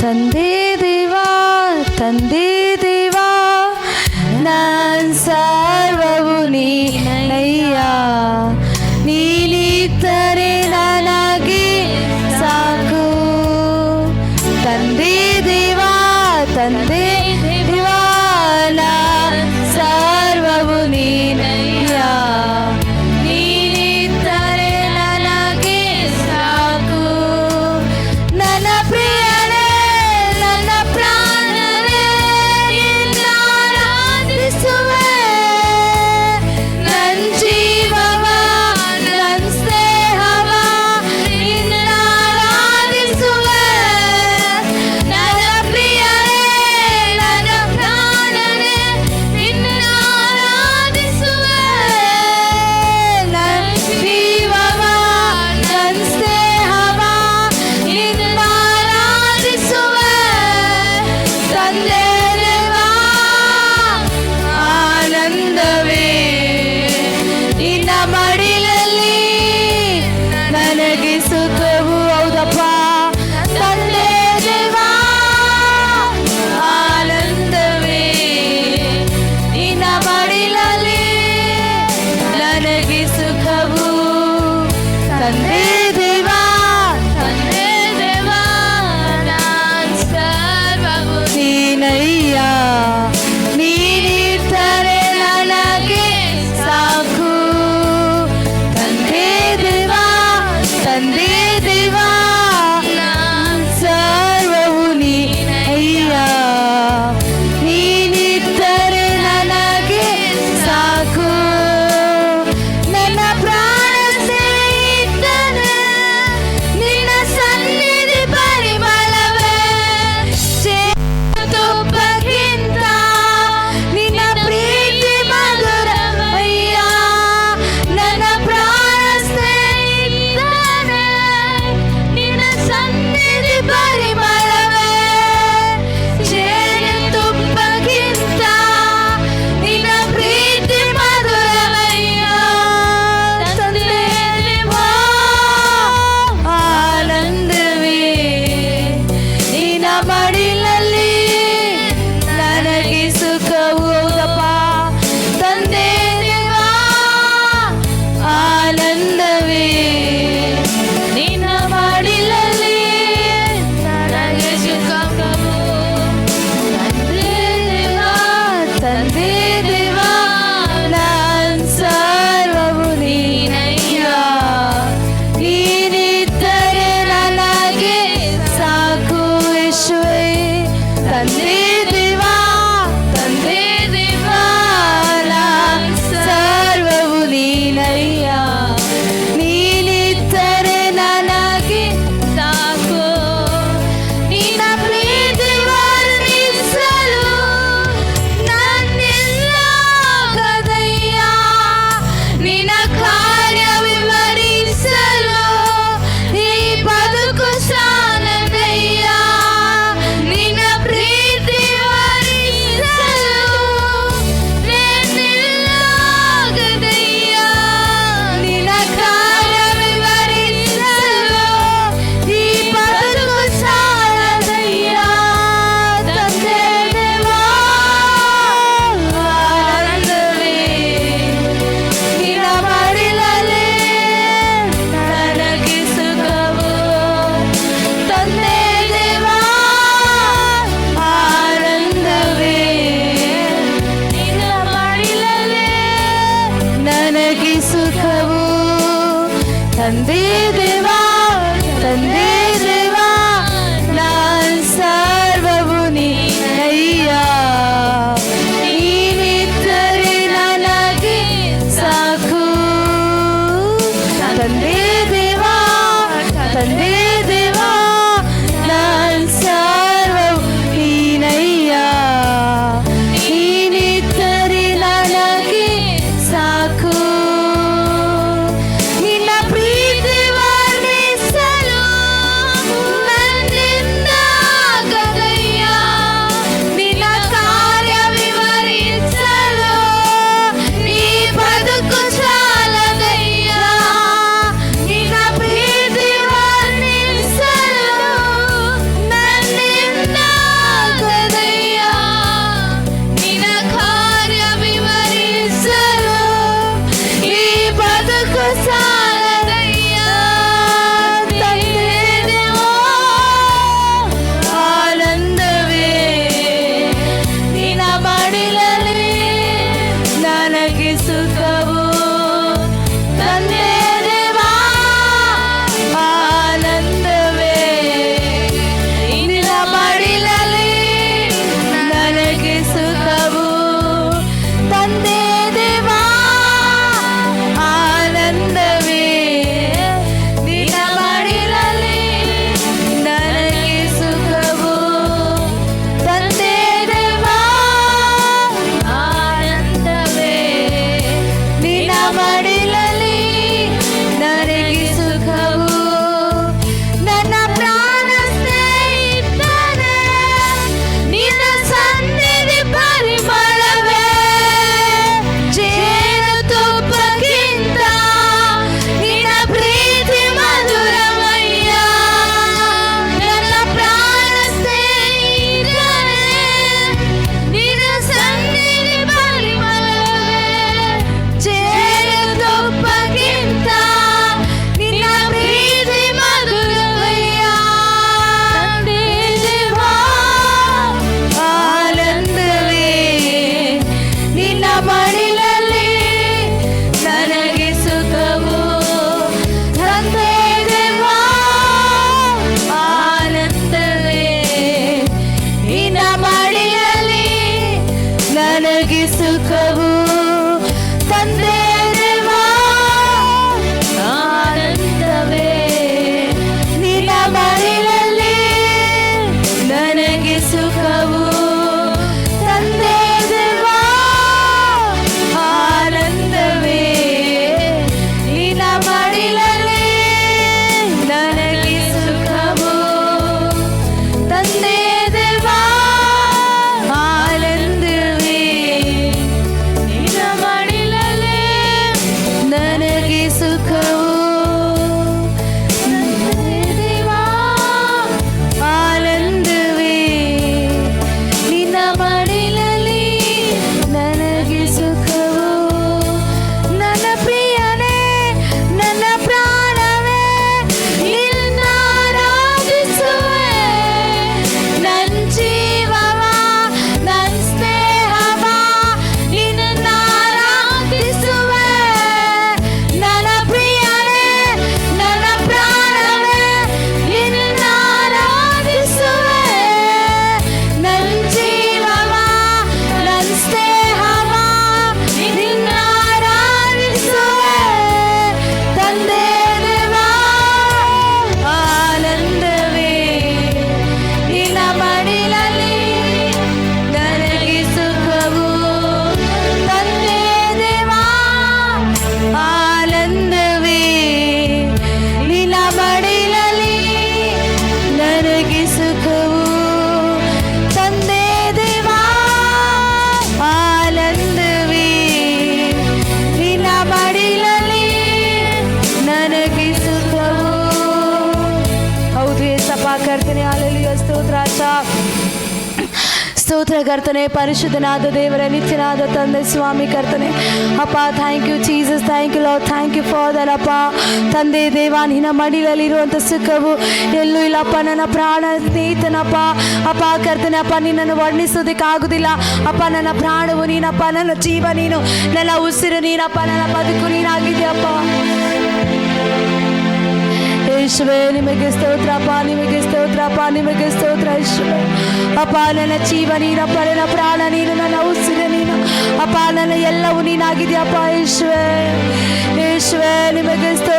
ತಂದೆ ನನಗೆ ಸುಖವು ತಂದೆ ದೇವಾ ತಂದೆ ದೇವಾ ನಾನ್ ಸರ್ವವು ನೀನಯ್ಯ ನೀನಿದ್ದರೆ ನನಗೆ ಸಾಕು ತಂದೆ ಸ್ತೋತ್ರ ಕರ್ತನೆ, ಪರಿಶುದ್ಧನಾದ ದೇವರ, ನಿತ್ಯನಾದ ತಂದೆ ಸ್ವಾಮಿ ಕರ್ತನೆ. ಅಪ್ಪ thank you Jesus thank you Lord thank you for the ಅಪ್ಪ. ತಂದೆ, ದೇವ, ನಿನ್ನ ಮಡಿಲಲ್ಲಿರುವಂಥ ಸುಖವು ಎಲ್ಲೂ ಇಲ್ಲಪ್ಪ ನನ್ನ ಪ್ರಾಣ ಸ್ನೇಹಿತನಪ್ಪ ಅಪ್ಪ. ಕರ್ತನೆ, ಅಪ್ಪ, ನಿನ್ನನ್ನು ವರ್ಣಿಸೋದಕ್ಕಾಗುದಿಲ್ಲ ಅಪ್ಪ, ನನ್ನ ಪ್ರಾಣವು ನೀನಪ್ಪ. ನನ್ನ ಜೀವ ನೀನು, ನನ್ನ ಉಸಿರು ನೀನಪ್ಪ. ನನ್ನ ಬದುಕು ನೀನಾಗಿದೆಯಪ್ಪ ಯೇಸುವೆ, ನಿಮಗೆ ಸ್ತೋತ್ರಪ್ಪ ನಿಮಗೆ ಸ್ತೋತ್ರಪ್ಪ ನಿಮಗೆ ಸ್ತೋತ್ರ ಯೇಸುವೆ. ಅಪ್ಪ, ನನ್ನ ಜೀವ ನೀನಪ್ಪ ನನ್ನ ಪ್ರಾಣ ನೀನು, ನನ್ನ ಉಸಿರ ನೀನು. ಅಪ್ಪ, ನನ್ನ ಎಲ್ಲವೂ ನೀನಾಗಿದೆಯಪ್ಪ ಯೇಸುವೆ. ಯೇಸುವೆ, ನಿಮಗೆ ಸ್ತೋತ್ರ.